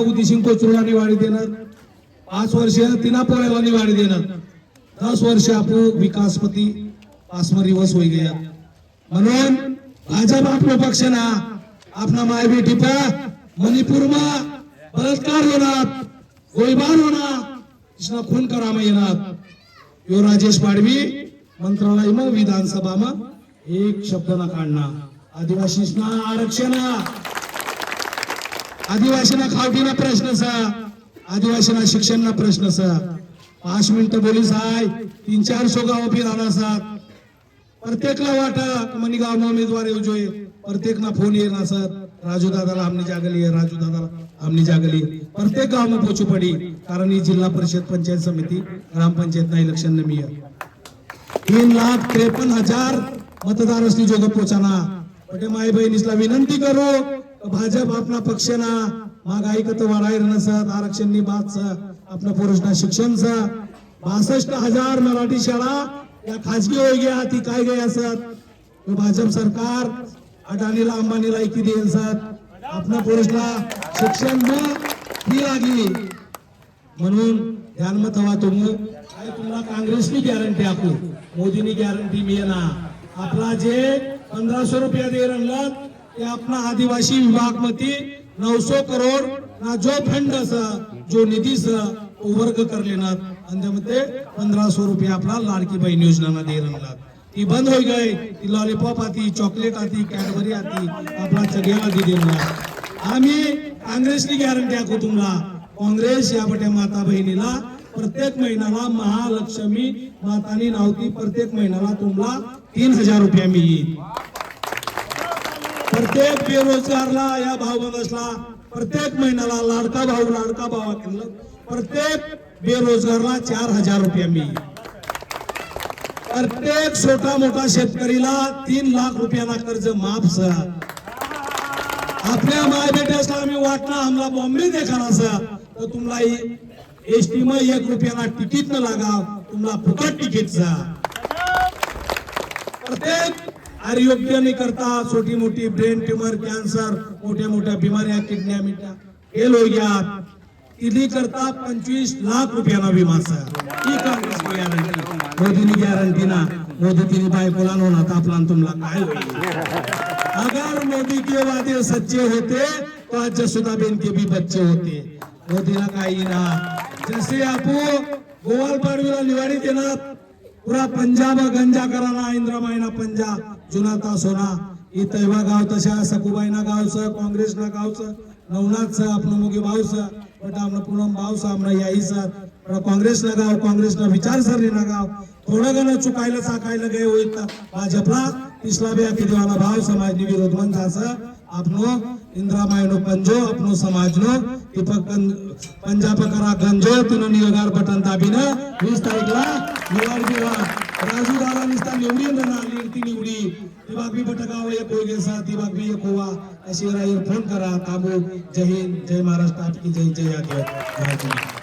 उदिसिंग कोचरूला निवाडी देणार पाच वर्ष तिना पोळ्याला निवाडी देणार दस वर्ष आपू विकासपती पासमरी वस होई गया. म्हणून भाजप आपलो पक्ष ना आपला माय बेटी पा मणिपूर मा बलात्कार होणार गोळीबार होणार कृष्णा खून करामा येणार. यो राजेश पाडवी मंत्रालय मग विधानसभा मग एक शब्द ना काढणार. आदिवासीना आरक्षण आदिवासीना खावटीना प्रश्न सा आदिवासीना शिक्षणना प्रश्न सा पाच मिनिटं बोलीस साय तीन चार सो गाव बी राहणार असतात प्रत्येकला वाटा. मनी गाव उमेदवार येऊ जोय. प्रत्येकना फोन येणार सर. राजू दादाला आमनी जागली आहे. राजू दादाला जागली प्रत्येक गाव में पोचू पडी. कारण ही जिल्हा परिषद पंचायत समिती ग्रामपंचायत ना इलेक्शन में मिया तीन लाख त्रेपन्न हजार मतदार असली जोग पोचाना. पटे माई बहिणीसला विनंती करू. भाजप आपला पक्ष ना महागाई कत वाढायर नसत. आरक्षण नी बात आपलं पुरुषना शिक्षण बासष्ट हजार मराठी शाळा या खाजगी होई गया ती काय गया असत? भाजप सरकार अडाणीला अंबानीला ऐकी देईल सत आपल्या पुरुषला शिक्षण न फी लागली. म्हणून ध्यानमत हवा तुम्ही. काय तुम्हाला काँग्रेसनी गॅरंटी आपली? मोदीनी गॅरंटी मिळेना. आपला जे पंधराशे रुपया दे रंगला ते आपला आदिवासी विभागमध्ये नऊशे करोड ना जो फंड असा जो निधी वर्ग तो वर्ग करलेणार आणि त्यामध्ये पंधराशे रुपये आपला लाडकी बहीण योजना दे रंगला ती बंद होई गई ती लॉलीपॉप आती चॉकलेट आती कॅडबरी आती आपला सगळ्याला दे आम्ही काँग्रेसनी गॅरंटी आखू तुम्हाला. काँग्रेस या बट्या माता बहिणीला प्रत्येक महिन्याला महालक्ष्मी मातानी नावती प्रत्येक महिन्याला तुम्हाला तीन हजार रुपया मिळेल. प्रत्येक बेरोजगारला या भाव बंदसला प्रत्येक महिन्याला लाडका भाऊ लाडका भावा केलं प्रत्येक बेरोजगारला चार हजार रुपया मी. प्रत्येक छोटा मोठा शेतकरीला तीन लाख रुपयाला कर्ज माफ सर. आपल्या मायबेट्यासला आम्ही वाटला आम्हाला बॉम्बे देखाना सर. तर तुम्हाला एस टी मग एक रुपयाला तिकीट न लागा तुम्हाला फुकट तिकीटचा प्रत्येक आरोग्य नाही करता छोटी मोठी ब्रेन ट्युमर कॅन्सर मोठ्या मोठ्या बिमाऱ्या किडन्या मिट्या फेल हो गया तिली करता पंचवीस लाख रुपयाना विमा ही काँग्रेस गॅरंटी मोदीनी गॅरंटी ना. मोदी तिने बायकोला नोना तापला न तुम्हाला काय होईल? अगर मोदी के वादे सच्चे होते तो आज जसोदाबेन के भी बच्चे होते. मोदीला काही ना. जसे आपू गोवाल पाडवीला निवाडी देणार पुरा पंजाब गंजा कराना इंद्रामाईना पंजा जुनाता सोना. ही तैवा गाव तशा सकुबाईना गावचं काँग्रेसना गावचं नवनाथचं आपण मुगी भावचं बट आपण पूनम भावचं आपलं याईचं पण काँग्रेसना गाव काँग्रेसना विचारसरणीना गाव. थोडं गण चुकायला चाकायला गे होईल भाजपला पिछला बे किती वाला भाव समाजनी विरोध बंद आपण ఇంద్రామాయుడు పంజో पंजो సమాజ్లో समाजनो दीपक पंजाब करा गंजो तिनो नियोगार बटन दाबीन वीस तारीखला निवाड दिवा राजू दादा निस्ता निवडी ना ती निवडी। ती बागबी बटकाव एक होई ती बागबी एक होवा। अशी राहील फोन करा ताबू जय हिंद जय महाराष्ट्र आपकी जय जय आदिवासी।